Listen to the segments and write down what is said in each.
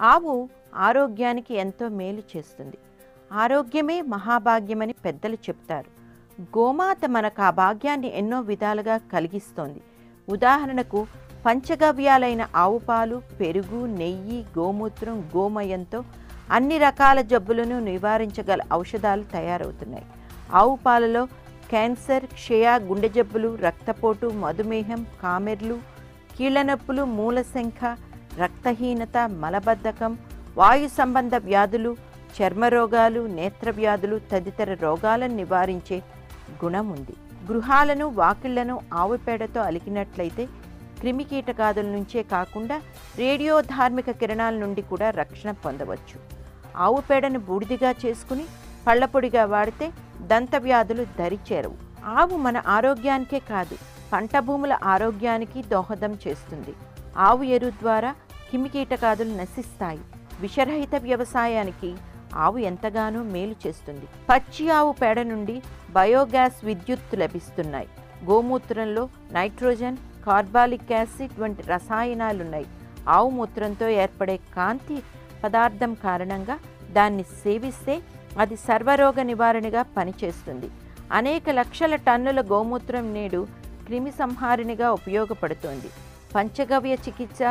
ఆవు ఆరోగ్యానికి ఎంతో మేలు చేస్తుంది. ఆరోగ్యమే మహాభాగ్యమని పెద్దలు చెప్తారు. గోమాత మనకు ఆ భాగ్యాన్ని ఎన్నో విధాలుగా కలిగిస్తోంది. ఉదాహరణకు పంచగవ్యాలైన ఆవు పాలు పెరుగు నెయ్యి గోమూత్రం గోమయంతో అన్ని రకాల జబ్బులను నివారించగల ఔషధాలు తయారవుతున్నాయి. ఆవు పాలలో క్యాన్సర్ క్షయ గుండె జబ్బులు రక్తపోటు మధుమేహం కామెర్లు కీళ్ళ నొప్పులు మూలశంఖ రక్తహీనత మలబద్ధకం వాయు సంబంధ వ్యాధులు చర్మ రోగాలు నేత్ర వ్యాధులు తదితర రోగాలను నివారించే గుణం ఉంది. గృహాలను వాకిళ్ళను ఆవు పేడతో అలికినట్లయితే క్రిమికీటకాదుల నుంచే కాకుండా రేడియో ధార్మిక కిరణాల నుండి కూడా రక్షణ పొందవచ్చు. ఆవు పేడను బూడిదిగా చేసుకుని పళ్ళపొడిగా వాడితే దంతవ్యాధులు దరిచేరవు ఆవు మన ఆరోగ్యానికే కాదు పంట భూముల ఆరోగ్యానికి దోహదం చేస్తుంది. ఆవు ఎరువు ద్వారా క్రిమికీటకాదులు నశిస్తాయి. విషరహిత వ్యవసాయానికి ఆవు ఎంతగానో మేలు చేస్తుంది. పచ్చి ఆవు పేడ నుండి బయోగ్యాస్ విద్యుత్ లభిస్తున్నాయి. గోమూత్రంలో నైట్రోజన్ కార్బాలిక్ యాసిడ్ వంటి రసాయనాలున్నాయి. ఆవు మూత్రంతో ఏర్పడే కాంతి పదార్థం కారణంగా దాన్ని సేవిస్తే అది సర్వరోగ నివారణగా పనిచేస్తుంది. అనేక లక్షల టన్నుల గోమూత్రం నేడు క్రిమి సంహారిణిగా ఉపయోగపడుతోంది. పంచగవ్య చికిత్స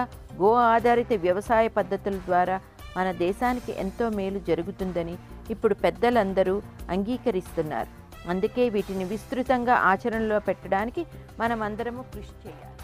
గో ఆధారిత వ్యవసాయ పద్ధతుల ద్వారా మన దేశానికి ఎంతో మేలు జరుగుతుందని ఇప్పుడు పెద్దలందరూ అంగీకరిస్తున్నారు. అందుకే వీటిని విస్తృతంగా ఆచరణలో పెట్టడానికి మనమందరము కృషి చేయాలి.